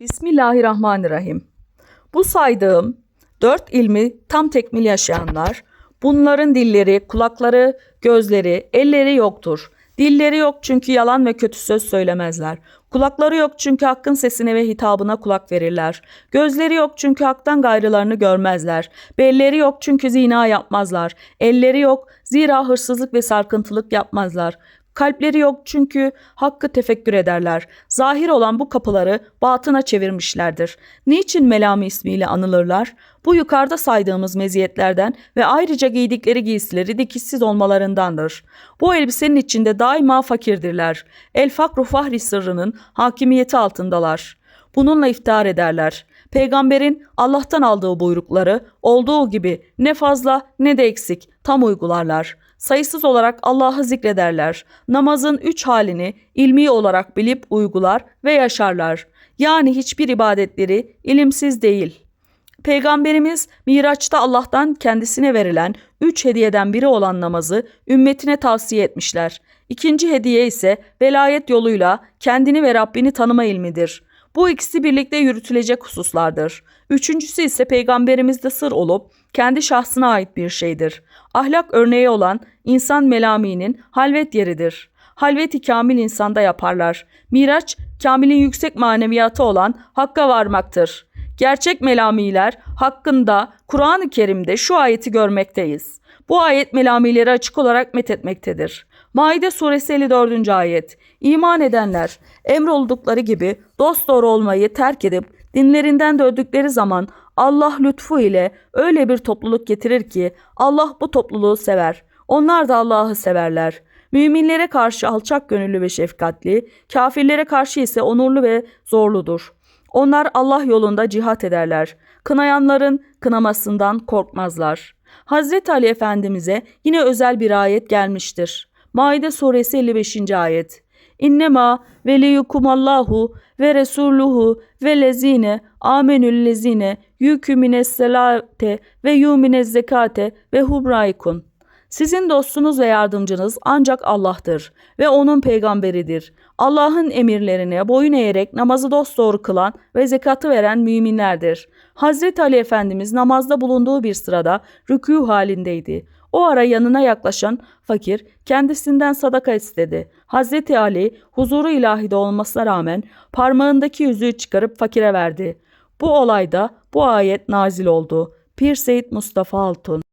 Bismillahirrahmanirrahim. Bu saydığım dört ilmi tam tekmil yaşayanlar, bunların dilleri, kulakları, gözleri, elleri yoktur. Dilleri yok çünkü yalan ve kötü söz söylemezler. Kulakları yok çünkü hakkın sesine ve hitabına kulak verirler. Gözleri yok çünkü haktan gayrılarını görmezler. Belleri yok çünkü zina yapmazlar. Elleri yok zira hırsızlık ve sarkıntılık yapmazlar. Kalpleri yok çünkü hakkı tefekkür ederler. Zahir olan bu kapıları batına çevirmişlerdir. Niçin Melami ismiyle anılırlar? Bu yukarıda saydığımız meziyetlerden ve ayrıca giydikleri giysileri dikişsiz olmalarındandır. Bu elbisenin içinde daima fakirdirler. El fakru fahri sırrının hakimiyeti altındalar. Bununla iftihar ederler. Peygamberin Allah'tan aldığı buyrukları olduğu gibi ne fazla ne de eksik tam uygularlar. Sayısız olarak Allah'ı zikrederler. Namazın üç halini ilmi olarak bilip uygular ve yaşarlar. Yani hiçbir ibadetleri ilimsiz değil. Peygamberimiz Miraç'ta Allah'tan kendisine verilen üç hediyeden biri olan namazı ümmetine tavsiye etmişler. İkinci hediye ise velayet yoluyla kendini ve Rabbini tanıma ilmidir. Bu ikisi birlikte yürütülecek hususlardır. Üçüncüsü ise peygamberimizde sır olup kendi şahsına ait bir şeydir. Ahlak örneği olan insan melaminin halvet yeridir. Halveti kamil insanda yaparlar. Miraç, kamilin yüksek maneviyatı olan hakka varmaktır. Gerçek melamiler hakkında Kur'an-ı Kerim'de şu ayeti görmekteyiz. Bu ayet melamileri açık olarak methetmektedir. Maide suresi 54. ayet. İman edenler emroldukları gibi dosdoğru olmayı terk edip dinlerinden döndükleri zaman Allah lütfu ile öyle bir topluluk getirir ki Allah bu topluluğu sever. Onlar da Allah'ı severler. Müminlere karşı alçak gönüllü ve şefkatli, kafirlere karşı ise onurlu ve zorludur. Onlar Allah yolunda cihat ederler. Kınayanların kınamasından korkmazlar. Hazreti Ali Efendimiz'e yine özel bir ayet gelmiştir. Maide suresi 55. ayet. İnnemâ veliyukumallahu ve resuluhu ve lezine amenül lezine yükümine selate ve yumine zekate ve hubraykun. Sizin dostunuz ve yardımcınız ancak Allah'tır ve onun peygamberidir. Allah'ın emirlerine boyun eğerek namazı dosdoğru kılan ve zekatı veren müminlerdir. Hazreti Ali Efendimiz namazda bulunduğu bir sırada rükû halindeydi. O ara yanına yaklaşan fakir kendisinden sadaka istedi. Hazreti Ali huzuru ilahide olmasına rağmen parmağındaki yüzüğü çıkarıp fakire verdi. Bu olayda bu ayet nazil oldu. Pir Seyyid Mustafa Altun